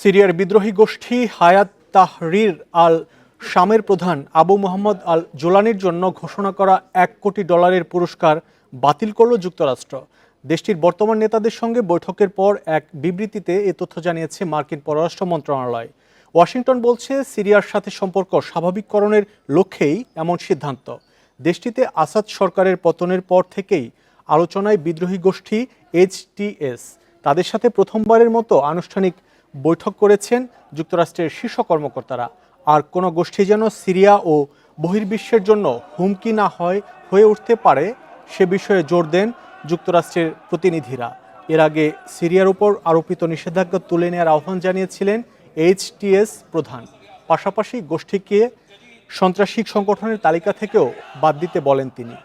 সিরিয়ার বিদ্রোহী গোষ্ঠী হায়াত তাহরির আল শামের প্রধান আবু মোহাম্মদ আল জোলানির জন্য ঘোষণা করা এক কোটি ডলারের পুরস্কার বাতিল করল যুক্তরাষ্ট্র। দেশটির বর্তমান নেতাদের সঙ্গে বৈঠকের পর এক বিবৃতিতে এ তথ্য জানিয়েছে মার্কিন পররাষ্ট্র মন্ত্রণালয়। ওয়াশিংটন বলছে, সিরিয়ার সাথে সম্পর্ক স্বাভাবিককরণের লক্ষ্যেই এমন সিদ্ধান্ত। দেশটিতে আসাদ সরকারের পতনের পর থেকেই আলোচনায় বিদ্রোহী গোষ্ঠী এইচটিএস তাদের সাথে প্রথমবারের মতো আনুষ্ঠানিক বৈঠক করেছেন যুক্তরাষ্ট্রের শীর্ষ কর্মকর্তারা। আর কোনো গোষ্ঠী যেন সিরিয়া ও বহির্বিশ্বের জন্য হুমকি না হয়, হয়ে উঠতে পারে, সে বিষয়ে জোর দেন যুক্তরাষ্ট্রের প্রতিনিধিরা। এর আগে সিরিয়ার উপর আরোপিত নিষেধাজ্ঞা তুলে নেওয়ার আহ্বান জানিয়েছিলেন এইচটিএস প্রধান। পাশাপাশি গোষ্ঠীকে সন্ত্রাসী সংগঠনের তালিকা থেকেও বাদ দিতে বলেন তিনি।